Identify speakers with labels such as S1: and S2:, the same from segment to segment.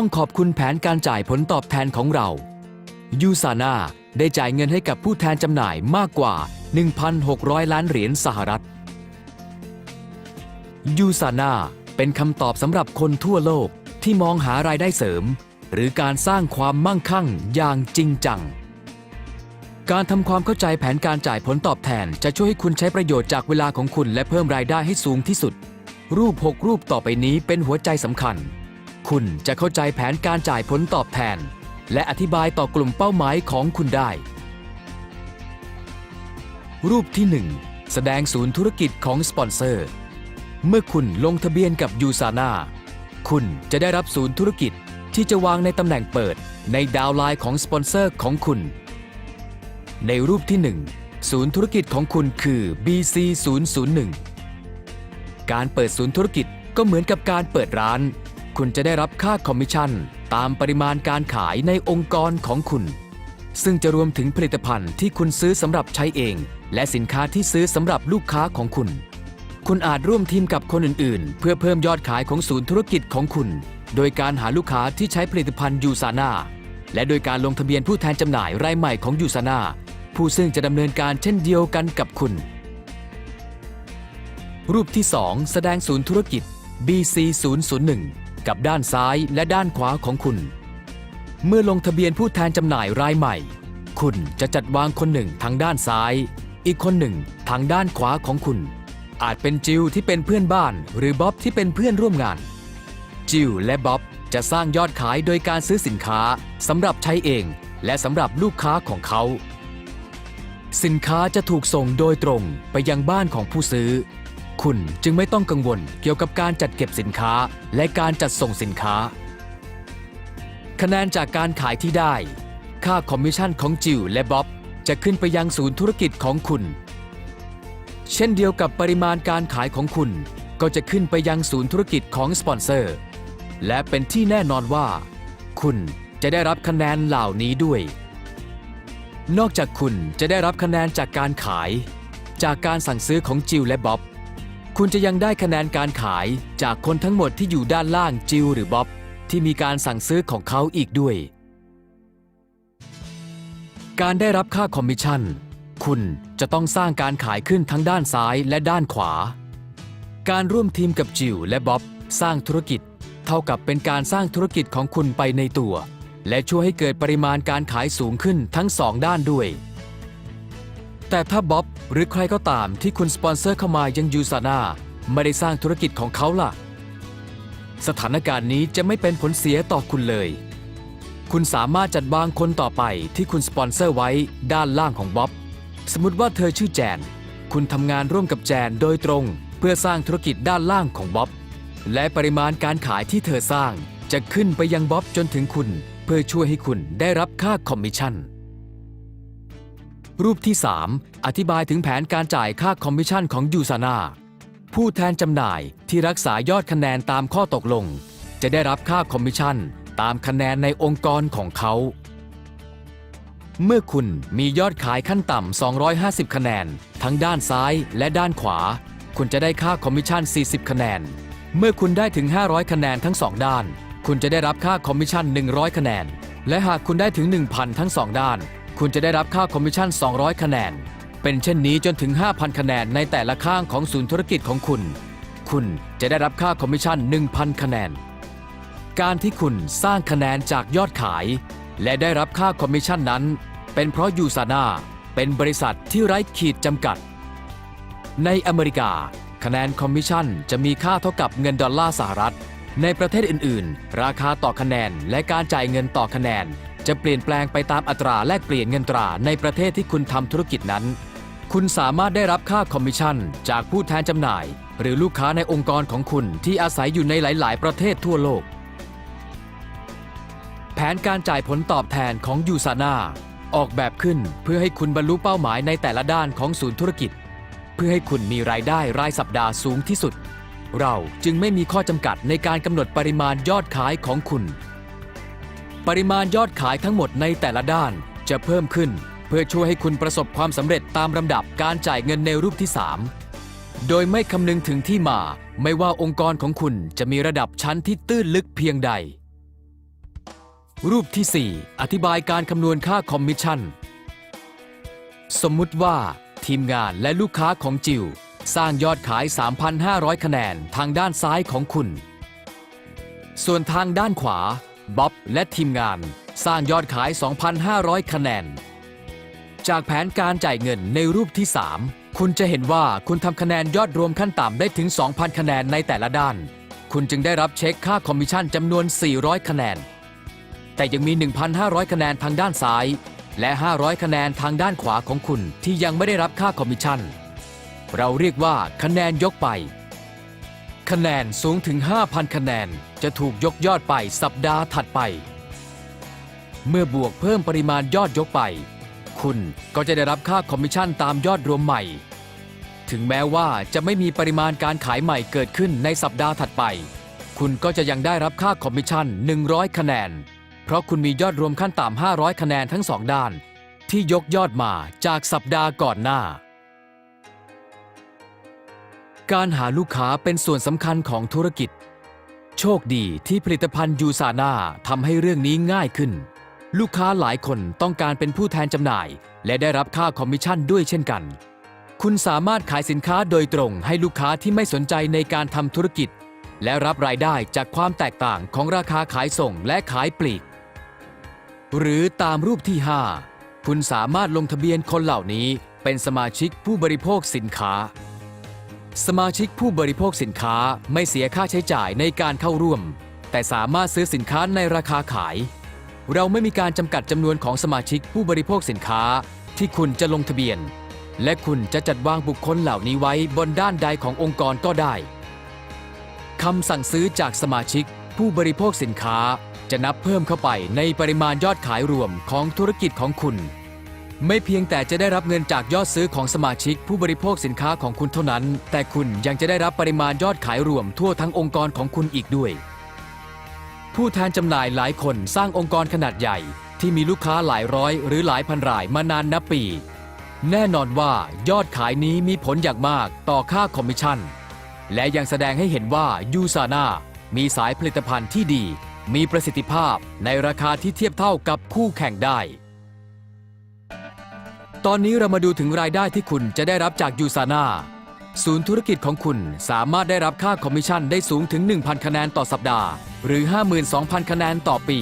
S1: ต้องขอบคุณแผนการจ่ายผลตอบแทนของเรายูซาน่าได้จ่ายเงินให้กับผู้แทนจำหน่ายมากกว่า 1,600 ล้านเหรียญสหรัฐยูซาน่าเป็นคำตอบสำหรับคนทั่วโลกที่มองหารายได้เสริม หรือการสร้างความมั่งคั่งอย่างจริงจัง การทำความเข้าใจแผนการจ่ายผลตอบแทน จะช่วยให้คุณใช้ประโยชน์จากเวลาของคุณและเพิ่มรายได้ให้สูงที่สุด รูป 6 รูปต่อไปนี้เป็นหัวใจสำคัญ คุณจะเข้าใจแผนการจ่ายผลตอบแทน และอธิบายต่อกลุ่มเป้าหมายของคุณได้ รูปที่ 1 แสดงศูนย์ธุรกิจของสปอนเซอร์ เมื่อคุณลงทะเบียนกับยูซาน่าคุณจะได้รับศูนย์ธุรกิจที่จะวางในตำแหน่งเปิดในดาวไลน์ของสปอนเซอร์ของคุณ ในรูปที่ 1 ศูนย์ธุรกิจของคุณคือ BC 001 การเปิดศูนย์ธุรกิจก็เหมือนกับการเปิดร้าน คุณจะได้รับค่าคอมมิชชั่น ตามปริมาณการขายในองค์กรของคุณ ซึ่งจะรวมถึงผลิตภัณฑ์ที่คุณซื้อสำหรับใช้เอง และสินค้าที่ซื้อสำหรับลูกค้าของคุณ คุณอาจร่วมทีมกับคนอื่นๆ เพื่อเพิ่มยอดขายของศูนย์ธุรกิจของคุณ โดยการหาลูกค้าที่ใช้ผลิตภัณฑ์ยูซาน่าและโดยการลงทะเบียนผู้แทนจำหน่ายรายใหม่ของยูซาน่าผู้ซึ่งจะดำเนินการเช่นเดียวกันกับคุณ รูปที่ 2 แสดงศูนย์ธุรกิจ BC 001 กับด้านซ้ายและด้านขวาของคุณ เมื่อลงทะเบียนผู้แทนจำหน่ายรายใหม่ คุณจะจัดวางคนหนึ่งทางด้านซ้าย อีกคนหนึ่งทางด้านขวาของคุณ อาจเป็นจิวที่เป็นเพื่อนบ้าน หรือบ๊อบที่เป็นเพื่อนร่วมงาน จิวและบ๊อบจะสร้างยอดขายโดยการซื้อสินค้าสำหรับใช้เองและสำหรับลูกค้าของเขา สินค้าจะถูกส่งโดยตรงไปยังบ้านของผู้ซื้อ คุณจึงไม่ต้องกังวลเกี่ยวกับการจัดเก็บสินค้าและการจัดส่งสินค้า คะแนนจากการขายที่ได้ ค่าคอมมิชชั่นของจิวและบ๊อบจะขึ้นไปยังศูนย์ธุรกิจของคุณ เช่นเดียวกับปริมาณการขายของคุณก็จะขึ้นไปยังศูนย์ธุรกิจของสปอนเซอร์ และเป็นที่แน่นอนว่า คุณจะได้รับคะแนนเหล่านี้ด้วย นอกจากคุณจะได้รับคะแนนจากการขาย จากการสั่งซื้อของจิวและบ๊อบ คุณจะยังได้คะแนนการขายจากคนทั้งหมดที่อยู่ด้านล่างจิวหรือบ๊อบที่มีการสั่งซื้อของเขาอีกด้วย การได้รับค่าคอมมิชชั่น คุณจะต้องสร้างการขายขึ้นทั้งด้านซ้ายและด้านขวา การร่วมทีมกับจิวและบ๊อบสร้างธุรกิจ เท่ากับเป็นการสร้างธุรกิจของคุณไปในตัว และช่วยให้เกิดปริมาณการขายสูงขึ้นทั้งสองด้านด้วย แต่ถ้าบ๊อบหรือใครก็ตามที่คุณสปอนเซอร์เข้ามายังยูซาน่าไม่ได้สร้างธุรกิจของเขาล่ะ สถานการณ์นี้จะไม่เป็นผลเสียต่อคุณเลย คุณสามารถจัดวางคนต่อไปที่คุณสปอนเซอร์ไว้ด้านล่างของบ๊อบ สมมติว่าเธอชื่อแจน คุณทำงานร่วมกับแจนโดยตรง เพื่อสร้างธุรกิจด้านล่างของบ๊อบ และปริมาณการขายที่เธอสร้างจะขึ้นไปยังบ๊อบจนถึงคุณ เพื่อช่วยให้คุณได้รับค่าคอมมิชชั่น รูปที่ 3 อธิบายถึงแผนการจ่ายค่าคอมมิชชั่นของยูซานาผู้แทนจำหน่ายที่รักษายอดคะแนนตามข้อตกลง จะได้รับค่าคอมมิชชั่น ตามคะแนนในองค์กรของเขา เมื่อคุณมียอดขายขั้นต่ำ 250 คะแนน ทั้งด้านซ้ายและด้านขวา คุณจะได้ค่าคอมมิชชั่น 40 คะแนน เมื่อคุณได้ถึง 500 คะแนนทั้ง2ด้าน คุณจะได้รับค่าคอมมิชชั่น 100 คะแนน และหากคุณได้ถึง 1,000 ทั้ง2ด้าน คุณจะได้รับค่าคอมมิชชั่น 200 คะแนน เป็นเช่นนี้จนถึง 5,000 คะแนนในแต่ละข้างของศูนย์ธุรกิจของคุณ คุณจะได้รับค่าคอมมิชชั่น 1,000 คะแนน การที่คุณสร้างคะแนนจากยอดขาย และได้รับค่าคอมมิชชั่นนั้น เป็นเพราะยูซาน่าเป็นบริษัทที่ไร้ขีดจำกัด ในอเมริกา คะแนนคอมมิชชั่นจะมีค่าเท่ากับเงินดอลลาร์สหรัฐ ในประเทศอื่น ๆ ราคาต่อคะแนนและการจ่ายเงินต่อคะแนน จะเปลี่ยนแปลงไปตามอัตราแลกเปลี่ยนเงินตราในประเทศที่คุณทำธุรกิจนั้น คุณสามารถได้รับค่าคอมมิชชั่น จากผู้แทนจำหน่าย หรือลูกค้าในองค์กรของคุณที่อาศัยอยู่ในหลาย ๆ ประเทศทั่วโลก แผนการจ่ายผลตอบแทนของยูซาน่าออกแบบขึ้นเพื่อให้คุณบรรลุเป้าหมายในแต่ละด้านของศูนย์ธุรกิจ เพื่อให้คุณมีรายได้รายสัปดาห์สูงที่สุด เราจึงไม่มีข้อจำกัดในการกำหนดปริมาณยอดขายของคุณ ปริมาณยอดขายทั้งหมดในแต่ละด้านจะเพิ่มขึ้น เพื่อช่วยให้คุณประสบความสำเร็จตามลำดับการจ่ายเงินในรูปที่ 3 โดยไม่คำนึงถึงที่มา ไม่ว่าองค์กรของคุณจะมีระดับชั้นที่ตื้นลึกเพียงใด รูปที่ 4 อธิบายการคำนวณค่าคอมมิชชั่น สมมุติว่า ทีมงานและลูกค้าของจิวสร้างยอดขาย 3,500 คะแนนทางด้านซ้ายของคุณ ส่วนทางด้านขวา บ๊อบและทีมงาน สร้างยอดขาย 2,500 คะแนน จากแผนการจ่ายเงินในรูปที่ 3 คุณจะเห็นว่าคุณทำคะแนนยอดรวมขั้นต่ำได้ถึง 2,000 คะแนนในแต่ละด้าน คุณจึงได้รับเช็คค่าคอมมิชชั่นจำนวน 400 คะแนน แต่ยังมี 1,500 คะแนนทางด้านซ้าย และ 500 คะแนนทางด้านขวาของคุณที่ยังไม่ได้รับค่าคอมมิชชั่น เราเรียกว่าคะแนนยกไป คะแนนสูงถึง 5,000 คะแนน จะถูกยกยอดไปสัปดาห์ถัดไป เมื่อบวกเพิ่มปริมาณยอดยกไป คุณก็จะได้รับค่าคอมมิชชั่นตามยอดรวมใหม่ ถึงแม้ว่าจะไม่มีปริมาณการขายใหม่เกิดขึ้นในสัปดาห์ถัดไป คุณก็จะยังได้รับค่าคอมมิชชั่น 100 คะแนน เพราะคุณมียอดรวมขั้นต่ำ500 คะแนนทั้งสองด้าน ที่ยกยอดมาจากสัปดาห์ก่อนหน้า การหาลูกค้าเป็นส่วนสำคัญของธุรกิจ โชคดีที่ผลิตภัณฑ์ยูซาน่าทำให้เรื่องนี้ง่ายขึ้น ลูกค้าหลายคนต้องการเป็นผู้แทนจำหน่าย และได้รับค่าคอมมิชชั่นด้วยเช่นกัน คุณสามารถขายสินค้าโดยตรงให้ลูกค้าที่ไม่สนใจในการทำธุรกิจ และรับรายได้จากความแตกต่างของราคาขายส่งและขายปลีก หรือตามรูปที่ 5 คุณสามารถลงทะเบียนคนเหล่านี้เป็นสมาชิกผู้บริโภคสินค้า สมาชิกผู้บริโภคสินค้าไม่เสียค่าใช้จ่ายในการเข้าร่วม แต่สามารถซื้อสินค้าในราคาขาย เราไม่มีการจำกัดจำนวนของสมาชิกผู้บริโภคสินค้าที่คุณจะลงทะเบียน และคุณจะจัดวางบุคคลเหล่านี้ไว้บนด้านใดขององค์กรก็ได้คำสั่งซื้อจากสมาชิกผู้บริโภคสินค้าจะนับเพิ่มเข้าไปในปริมาณยอดขายรวมของธุรกิจของคุณ ไม่เพียงแต่จะได้รับเงินจากยอดซื้อของสมาชิกผู้บริโภคสินค้าของคุณเท่านั้น แต่คุณยังจะได้รับปริมาณยอดขายรวมทั่วทั้งองค์กรของคุณอีกด้วย ผู้แทนจำหน่ายหลายคนสร้างองค์กรขนาดใหญ่ ที่มีลูกค้าหลายร้อย หรือหลายพันรายมานานนับปี แน่นอนว่ายอดขายนี้มีผลอย่างมากต่อค่าคอมมิชชั่น และยังแสดงให้เห็นว่ายูซาน่ามีสายผลิตภัณฑ์ที่ดี มีประสิทธิภาพในราคาที่เทียบเท่ากับคู่แข่งได้ ตอนนี้เรามาดูถึงรายได้ที่คุณจะได้รับจากยูซาน่าศูนย์ธุรกิจของคุณสามารถได้รับค่าคอมมิชชั่นได้สูงถึง 1,000 คะแนนต่อสัปดาห์ หรือ 52,000 คะแนนต่อปี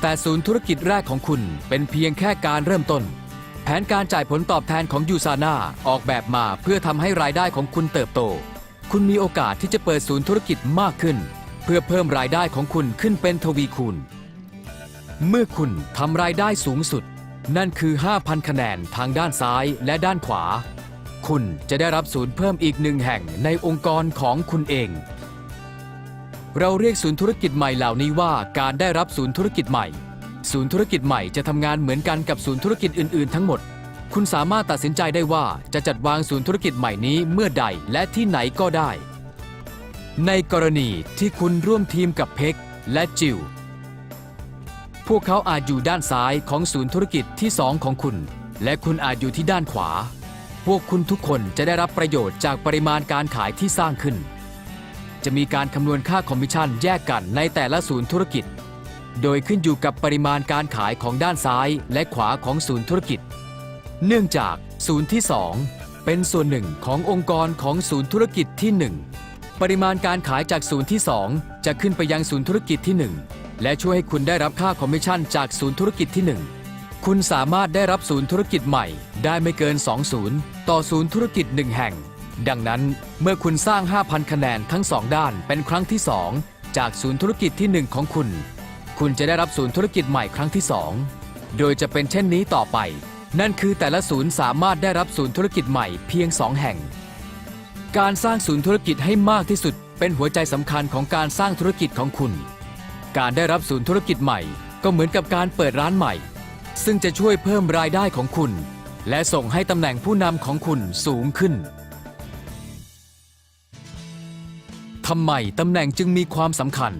S1: แต่ศูนย์ธุรกิจแรกของคุณเป็นเพียงแค่การเริ่มต้น แผนการจ่ายผลตอบแทนของยูซาน่าออกแบบมาเพื่อทำให้รายได้ของคุณเติบโต คุณมีโอกาสที่จะเปิดศูนย์ธุรกิจมากขึ้น เพื่อเพิ่มรายได้ของคุณขึ้นเป็นทวีคูณ เมื่อคุณทำรายได้สูงสุด นั่นคือ 5,000 คะแนนทางด้านซ้ายและด้านขวา คุณจะได้รับศูนย์เพิ่มอีกหนึ่งแห่งในองค์กรของคุณเอง เราเรียกศูนย์ธุรกิจใหม่เหล่านี้ว่าการได้รับศูนย์ธุรกิจใหม่ ศูนย์ธุรกิจใหม่จะทำงานเหมือนกันกับศูนย์ธุรกิจอื่น ๆ ทั้งหมด คุณสามารถตัดสินใจได้ว่าจะจัดวางศูนย์ธุรกิจใหม่นี้เมื่อใดและที่ไหนก็ได้ ในกรณีที่คุณร่วมทีมกับเพ็กและจิว พวกเขาอาจอยู่ด้านซ้ายของศูนย์ธุรกิจที่ 2 ของคุณ และคุณอาจอยู่ที่ด้านขวา พวกคุณทุกคนจะได้รับประโยชน์จากปริมาณการขายที่สร้างขึ้น จะมีการคำนวณค่าคอมมิชชั่นแยกกันในแต่ละศูนย์ธุรกิจ โดยขึ้นอยู่กับปริมาณการขายของด้านซ้ายและขวาของศูนย์ธุรกิจ เนื่องจากศูนย์ที่ 2 เป็นส่วนหนึ่งขององค์กรของศูนย์ธุรกิจที่ 1 ปริมาณการขายจากศูนย์ที่ 2 จะขึ้นไปยังศูนย์ธุรกิจที่ 1 และช่วยให้คุณได้รับค่าคอมมิชชั่นจากศูนย์ธุรกิจที่ 1 คุณสามารถได้รับศูนย์ธุรกิจใหม่ ได้ไม่เกิน 2 ศูนย์ต่อศูนย์ธุรกิจ 1 แห่ง ดังนั้นเมื่อคุณสร้าง 5,000 คะแนนทั้ง 2 ด้านเป็นครั้งที่ 2 จากศูนย์ธุรกิจที่ 1 ของคุณ คุณจะได้รับศูนย์ธุรกิจใหม่ครั้งที่ 2 โดยจะเป็นเช่นนี้ต่อไป นั่นคือแต่ละศูนย์สามารถได้รับศูนย์ธุรกิจใหม่เพียง 2 แห่ง การสร้างศูนย์ธุรกิจให้มากที่สุดเป็นหัวใจสำคัญของการสร้างธุรกิจของคุณ การได้รับศูนย์ธุรกิจใหม่ ก็เหมือนกับการเปิดร้านใหม่ ซึ่งจะช่วยเพิ่มรายได้ของคุณ และส่งให้ตำแหน่งผู้นำของคุณสูงขึ้นทำไมตำแหน่งจึงมีความสำคัญ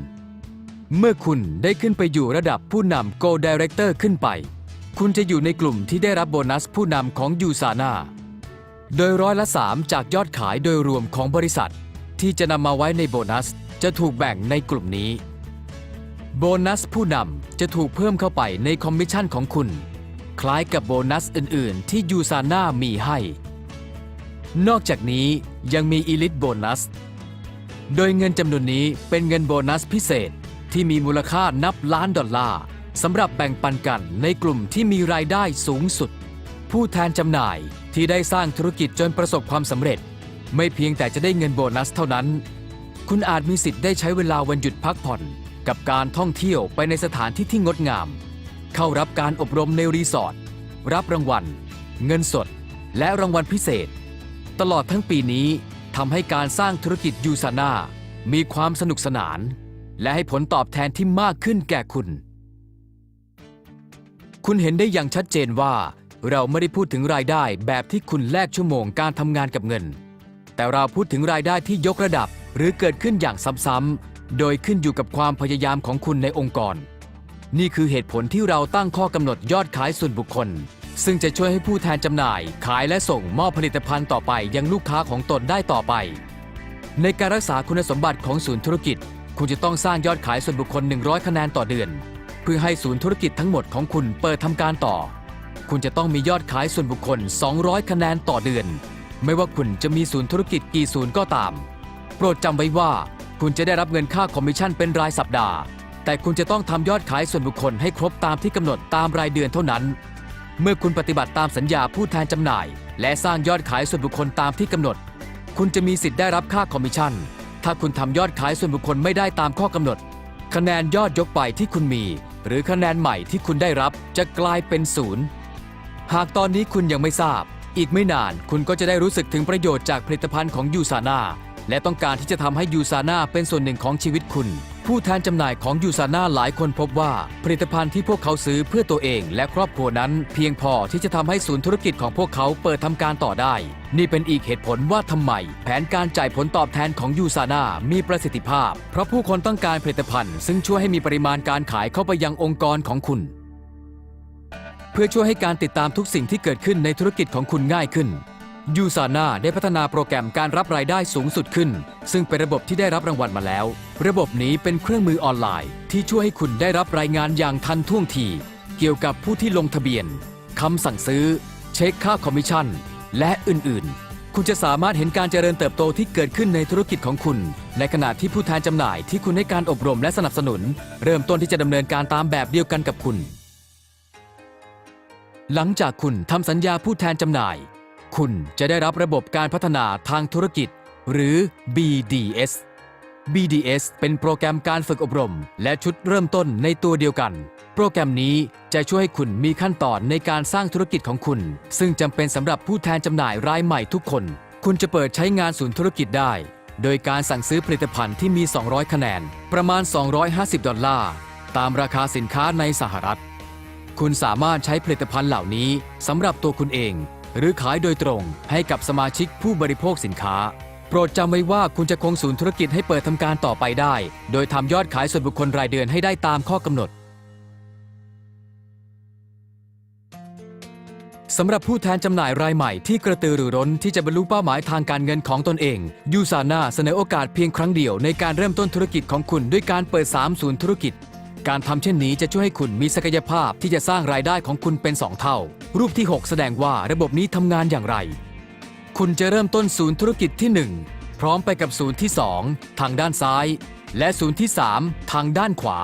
S1: เมื่อคุณได้ขึ้นไปอยู่ระดับผู้นำ Go Director ขึ้นไป คุณจะอยู่ในกลุ่มที่ได้รับโบนัสผู้นำของยูซาน่าโดยร้อยละ3จากยอดขายโดยรวมของบริษัท ที่จะนำมาไว้ในโบนัสจะถูกแบ่งในกลุ่มนี้ โบนัสผู้นำจะถูกเพิ่มเข้าไปในคอมมิชชั่นของคุณ คล้ายกับโบนัสอื่น ๆ ที่ยูซาน่ามีให้ นอกจากนี้ยังมีอีลิทโบนัส โดยเงินจำนวนนี้เป็นเงินโบนัสพิเศษที่มีมูลค่านับล้านดอลลาร์สำหรับแบ่งปันกันในกลุ่มที่มีรายได้สูงสุด ผู้แทนจำหน่ายที่ได้สร้างธุรกิจจนประสบความสำเร็จ ไม่เพียงแต่จะได้เงินโบนัสเท่านั้น คุณอาจมีสิทธิ์ได้ใช้เวลาวันหยุดพักผ่อน กับการท่องเที่ยวไปในสถานที่ที่งดงาม เข้ารับการอบรมในรีสอร์ทรับรางวัล เงินสด และรางวัลพิเศษ ตลอดทั้งปีนี้ทำให้การสร้างธุรกิจยูซาน่ามีความสนุกสนาน และให้ผลตอบแทนที่มากขึ้นแก่คุณ คุณเห็นได้อย่างชัดเจนว่า เราไม่ได้พูดถึงรายได้แบบที่คุณแลกชั่วโมงการทำงานกับเงิน แต่เราพูดถึงรายได้ที่ยกระดับหรือเกิดขึ้นอย่างซ้ำๆ โดยขึ้นอยู่กับความพยายามของคุณในองค์กร นี่คือเหตุผลที่เราตั้งข้อกำหนดยอดขายส่วนบุคคล ซึ่งจะช่วยให้ผู้แทนจำหน่าย ขายและส่งมอบผลิตภัณฑ์ต่อไปยังลูกค้าของตนได้ต่อไป ในการรักษาคุณสมบัติของศูนย์ธุรกิจ คุณจะต้องสร้างยอดขายส่วนบุคคล 100 คะแนนต่อเดือน เพื่อให้ศูนย์ธุรกิจทั้งหมดของคุณเปิดทำการต่อ คุณจะต้องมียอดขายส่วนบุคคล 200 คะแนนต่อเดือน ไม่ว่าคุณจะมีศูนย์ธุรกิจกี่ศูนย์ก็ตาม โปรดจำไว้ว่า คุณจะได้รับเงินค่าคอมมิชชั่นเป็นรายสัปดาห์ แต่คุณจะต้องทำยอดขายส่วนบุคคลให้ครบตามที่กำหนดตามรายเดือนเท่านั้น เมื่อคุณปฏิบัติตามสัญญาผู้แทนจำหน่าย และสร้างยอดขายส่วนบุคคลตามที่กำหนด คุณจะมีสิทธิ์ได้รับค่าคอมมิชชั่น ถ้าคุณทำยอดขายส่วนบุคคลไม่ได้ตามข้อกำหนด คะแนนยอดยกไปที่คุณมี หรือคะแนนใหม่ที่คุณได้รับจะกลายเป็นศูนย์หากตอนนี้คุณยังไม่ทราบ อีกไม่นานคุณก็จะได้รู้สึกถึงประโยชน์จากผลิตภัณฑ์ของยูซาน่า และต้องการที่จะทำให้ยูซาน่าเป็นส่วนหนึ่งของชีวิตคุณ ผู้แทนจำหน่ายของยูซาน่าหลายคนพบว่า ผลิตภัณฑ์ที่พวกเขาซื้อเพื่อตัวเอง และครอบครัวนั้น เพียงพอที่จะทำให้ศูนย์ธุรกิจของพวกเขาเปิดทำการต่อได้ นี่เป็นอีกเหตุผลว่าทำไม แผนการจ่ายผลตอบแทนของยูซาน่ามีประสิทธิภาพ เพราะผู้คนต้องการผลิตภัณฑ์ ซึ่งช่วยให้มีปริมาณการขายเข้าไปยังองค์กรของคุณเพื่อช่วยให้การติดตามทุกสิ่งที่เกิดขึ้นในธุรกิจของคุณง่ายขึ้น ยูซาน่าได้พัฒนาโปรแกรมการรับรายได้สูงสุดขึ้น ซึ่งเป็นระบบที่ได้รับรางวัลมาแล้ว ระบบนี้เป็นเครื่องมือออนไลน์ ที่ช่วยให้คุณได้รับรายงานอย่างทันท่วงที เกี่ยวกับผู้ที่ลงทะเบียนคำสั่งซื้อ เช็คค่าคอมมิชชั่น และอื่นๆ คุณจะสามารถเห็นการเจริญเติบโตที่เกิดขึ้นในธุรกิจของคุณ ในขณะที่ผู้แทนจำหน่ายที่คุณให้การอบรมและสนับสนุน เริ่มต้นที่จะดำเนินการตามแบบเดียวกันกับคุณ หลังจากคุณทำสัญญาผู้แทนจำหน่าย คุณจะได้รับระบบการพัฒนาทางธุรกิจ หรือ BDS BDS เป็นโปรแกรมการฝึกอบรม และชุดเริ่มต้นในตัวเดียวกัน โปรแกรมนี้จะช่วยให้คุณมีขั้นตอนในการสร้างธุรกิจของคุณ ซึ่งจำเป็นสำหรับผู้แทนจำหน่ายรายใหม่ทุกคน คุณจะเปิดใช้งานศูนย์ธุรกิจได้ โดยการสั่งซื้อผลิตภัณฑ์ที่มี 200 คะแนน ประมาณ 250 ดอลลาร์ ตามราคาสินค้าในสหรัฐ คุณสามารถใช้ผลิตภัณฑ์เหล่านี้สำหรับตัวคุณเอง หรือขายโดยตรงให้กับสมาชิกผู้บริโภคสินค้า โปรดจำไว้ว่าคุณจะคงศูนย์ธุรกิจให้เปิดทำการต่อไปได้ โดยทำยอดขายส่วนบุคคลรายเดือนให้ได้ตามข้อกำหนดสำหรับผู้แทนจำหน่ายรายใหม่ที่กระตือรือร้นที่จะบรรลุเป้าหมายทางการเงินของตนเอง ยูซาน่าเสนอโอกาสเพียงครั้งเดียวในการเริ่มต้นธุรกิจของคุณด้วยการเปิด 3 ศูนย์ธุรกิจ การทำเช่นนี้จะช่วยให้คุณมีศักยภาพที่จะสร้างรายได้ของคุณเป็น 2 เท่า รูปที่ 6 แสดงว่าระบบนี้ทำงานอย่างไร คุณจะเริ่มต้นศูนย์ธุรกิจที่ 1 พร้อมไปกับศูนย์ที่ 2 ทางด้านซ้าย และศูนย์ที่ 3 ทางด้านขวา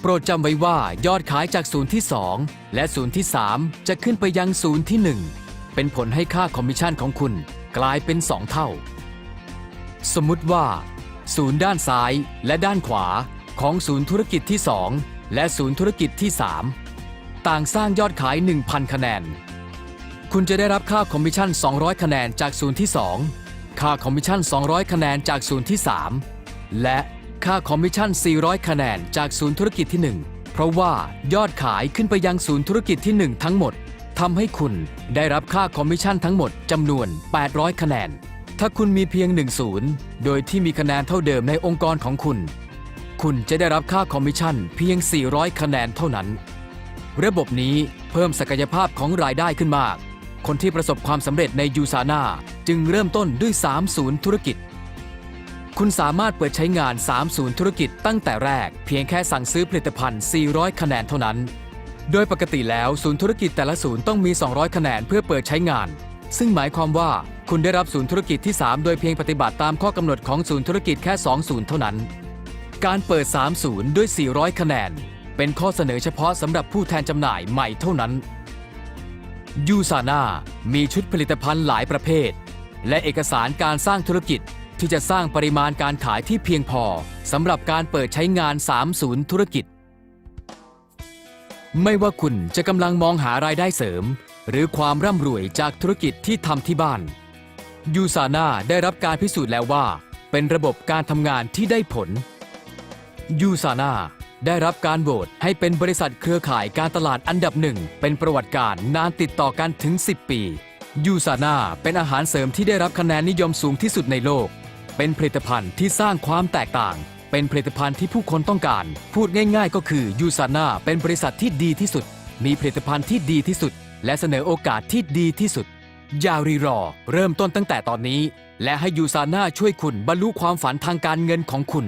S1: โปรดจำไว้ว่ายอดขายจากศูนย์ที่ 2 และศูนย์ที่ 3 จะขึ้นไปยังศูนย์ที่ 1 เป็นผลให้ค่าคอมมิชชั่นของคุณกลายเป็น 2 เท่า สมมุติว่าศูนย์ด้านซ้ายและด้านขวา ของศูนย์ธุรกิจที่ 2 และศูนย์ธุรกิจที่ 3 ต่างสร้างยอดขาย 1,000 คะแนน คุณจะได้รับค่าคอมมิชชั่น 200 คะแนนจากศูนย์ที่ 2 ค่าคอมมิชชั่น 200 คะแนนจากศูนย์ที่ 3 และค่าคอมมิชชั่น 400 คะแนนจากศูนย์ธุรกิจที่ 1 เพราะว่ายอดขายขึ้นไปยังศูนย์ธุรกิจที่ 1 ทั้งหมดทำให้คุณได้รับค่าคอมมิชชั่นทั้งหมดจำนวน 800 คะแนน ถ้าคุณมีเพียง1ศูนย์โดยที่มีคะแนนเท่าเดิมในองค์กรของคุณ คุณจะได้รับค่าคอมมิชชั่นเพียง 400 คะแนนเท่านั้น ระบบนี้เพิ่มศักยภาพของรายได้ขึ้นมาก คนที่ประสบความสำเร็จในยูซาน่าจึงเริ่มต้นด้วย 3 ศูนย์ธุรกิจ คุณสามารถเปิดใช้งาน 3 ศูนย์ธุรกิจตั้งแต่แรก เพียงแค่สั่งซื้อผลิตภัณฑ์ 400 คะแนนเท่านั้น โดยปกติแล้วศูนย์ธุรกิจแต่ละศูนย์ต้องมี 200 คะแนนเพื่อเปิดใช้งาน ซึ่งหมายความว่าคุณได้รับศูนย์ธุรกิจที่ 3 โดยเพียงปฏิบัติตามข้อกำหนดของศูนย์ธุรกิจแค่ 2 ศูนย์เท่านั้น การเปิด3ศูนย์ด้วย 400 คะแนน เป็นข้อเสนอเฉพาะสำหรับผู้แทนจำหน่ายใหม่เท่านั้นยูซาน่ามีชุดผลิตภัณฑ์หลายประเภท และเอกสารการสร้างธุรกิจที่จะสร้างปริมาณการขายที่เพียงพอสำหรับการเปิดใช้งาน3ศูนย์ธุรกิจ ไม่ว่าคุณจะกำลังมองหารายได้เสริม หรือความร่ำรวยจากธุรกิจที่ทำที่บ้านยูซาน่าได้รับการพิสูจน์แล้วว่า เป็นระบบการทำงานที่ได้ผล ยูซาน่าได้รับการโหวตให้เป็นบริษัทเครือข่ายการตลาดอันดับหนึ่ง เป็นประวัติการนานติดต่อกันถึง 10 ปี ยูซาน่าเป็นอาหารเสริมที่ได้รับคะแนนนิยมสูงที่สุดในโลก เป็นผลิตภัณฑ์ที่สร้างความแตกต่าง เป็นผลิตภัณฑ์ที่ผู้คนต้องการ พูดง่ายๆ ก็คือยูซาน่าเป็นบริษัทที่ดีที่สุด มีผลิตภัณฑ์ที่ดีที่สุด และเสนอโอกาสที่ดีที่สุดอย่ารีรอ เริ่มต้นตั้งแต่ตอนนี้ และให้ยูซาน่าช่วยคุณบรรลุความฝันทางการเงินของคุณ